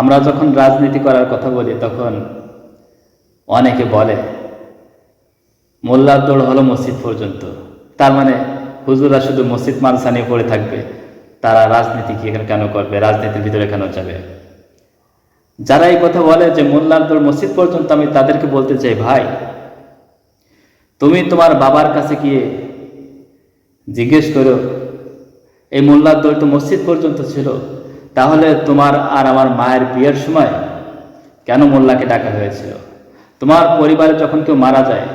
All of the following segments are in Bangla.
আমরা যখন রাজনীতি করার কথা বলি, তখন অনেকে বলে, মোল্লার দৌড় হলো মসজিদ পর্যন্ত। তার মানে হুজুরা শুধু মসজিদ মানসা নিয়ে পড়ে থাকবে, তারা রাজনীতি কি কেন করবে, রাজনীতির ভিতরে কেন যাবে? যারা এই কথা বলে যে মোল্লার দৌড় মসজিদ পর্যন্ত, আমি তাদেরকে বলতে চাই, ভাই, তুমি তোমার বাবার কাছে গিয়ে জিজ্ঞেস করো, এই মোল্লার দৌড় তো মসজিদ পর্যন্ত ছিল তাহলে তোমার আর আমার মায়ের বিয়ের সময় কেন মোল্লাকে ডাকা হয়েছিল? তোমার পরিবারে যখন কেউ মারা যায়,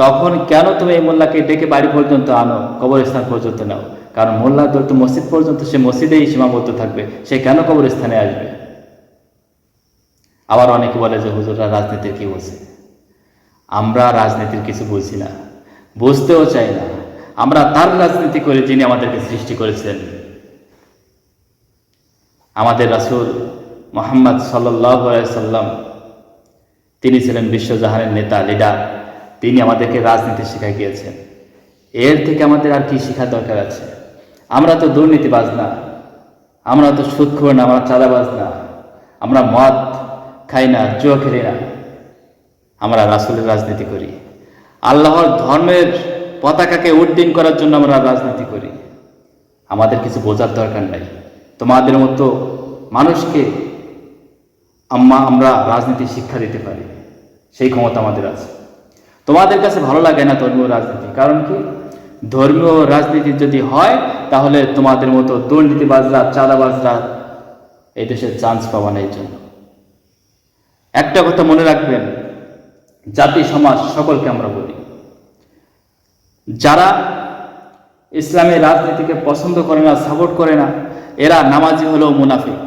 তখন কেন তুমি এই মোল্লাকে ডেকে বাড়ি পর্যন্ত আনো, কবরস্থান পর্যন্ত নাও? কারণ মোল্লা তো মসজিদ পর্যন্ত, সে মসজিদেই সীমাবদ্ধ থাকবে, সে কেন কবরস্থানে আসবে? আবার অনেকে বলে যে, হুজুররা রাজনীতির কি বলছে? আমরা রাজনীতির কিছু বুঝি না, বুঝতেও চাই না। আমরা তার রাজনীতি করে যিনি আমাদেরকে সৃষ্টি করেছেন। আমাদের রাসূল মোহাম্মদ সাল্লাম, তিনি ছিলেন বিশ্বজাহানের নেতা লিডার তিনি আমাদেরকে রাজনীতি শেখা গিয়েছেন। এর থেকে আমাদের আর কি শেখার দরকার আছে? আমরা তো দুর্নীতিবাজ না, আমরা তো সুদখোর না, আমরা চাঁদাবাজ না, আমরা মদ খাই না, জুয়া খেলি না, আমরা রাসূলের রাজনীতি করি। আল্লাহর ধর্মের পতাকাকে উড্ডীন করার জন্য আমরা রাজনীতি করি। আমাদের কিছু বোঝার দরকার নাই। তোমাদের মতো মানুষকে আম্মা আমরা রাজনীতি শিক্ষা দিতে পারি। সেই ক্ষমতা আমাদের আছে। তোমাদের কাছে ভালো লাগে না ধর্মীয় রাজনীতি। কারণ কি? ধর্মীয় রাজনীতি যদি হয়, তাহলে তোমাদের মতো দুর্নীতিবাজরা, চাঁদাবাজরা এই দেশে চান্স পাওয়া না এই জন্য। একটা কথা মনে রাখবেন, জাতি, সমাজ সকলকে আমরা বলি। যারা ইসলামের রাজনীতিকে পছন্দ করে না সাপোর্ট করে না এরা নামাজি হলেও মুনাফিক।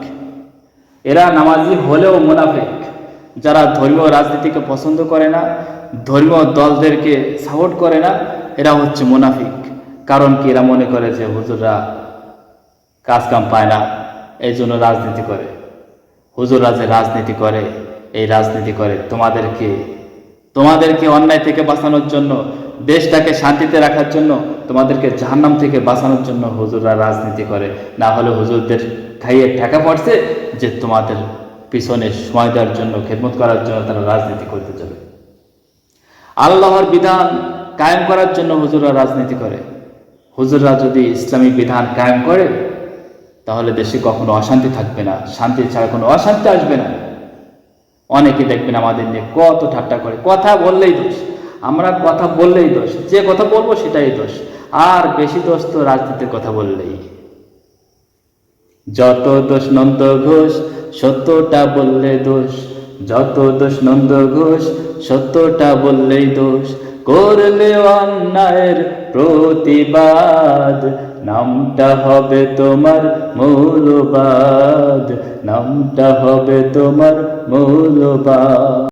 এরা নামাজি হলেও মুনাফিক। যারা ধর্মীয় রাজনীতিকে পছন্দ করে না, ধর্মীয় দলদেরকে সাপোর্ট করে না, এরা হচ্ছে মুনাফিক। কারণ কি? এরা মনে করে যে হুজুররা কাজ কাম পায় না এই জন্য রাজনীতি করে। হুজুররা যে রাজনীতি করে, এই রাজনীতি করে। তোমাদেরকে তোমাদেরকে অন্যায় থেকে বাঁচানোর জন্য দেশটাকে শান্তিতে রাখার জন্য, তোমাদেরকে জাহান্নাম থেকে বাঁচানোর জন্য হুজুররা রাজনীতি করে। না হলে হুজুরদের খাইয়ে টাকা পড়ছে যে তোমাদের পিছনে সময় দেওয়ার জন্য, খেদমত করার জন্য তারা রাজনীতি করতে যাবে। আল্লাহর বিধান কায়েম করার জন্য হুজুররা রাজনীতি করে। হুজুররা যদি ইসলামিক বিধান কায়েম করে, তাহলে দেশে কখনো অশান্তি থাকবে না। শান্তি ছাড়া কোনো অশান্তি আসবে না। অনেকে দেখবেন আমাদের নিয়ে কত ঠাট্টা করে। কথা বললেই দোষ। আমরা কথা বললেই দোষ, যে কথা বলব সেটাই দোষ, আর বেশি দোষ তো রাজনীতির কথা বললেই। যত দোষ নন্দ ঘোষ, সত্যটা বললে দোষ, যত দোষ নন্দ ঘোষ, সত্যটা বললেই দোষ, করলে অন্যায়ের প্রতিবাদ, নামটা হবে তোমার মৌলবাদ, নামটা হবে তোমার মৌলবাদ।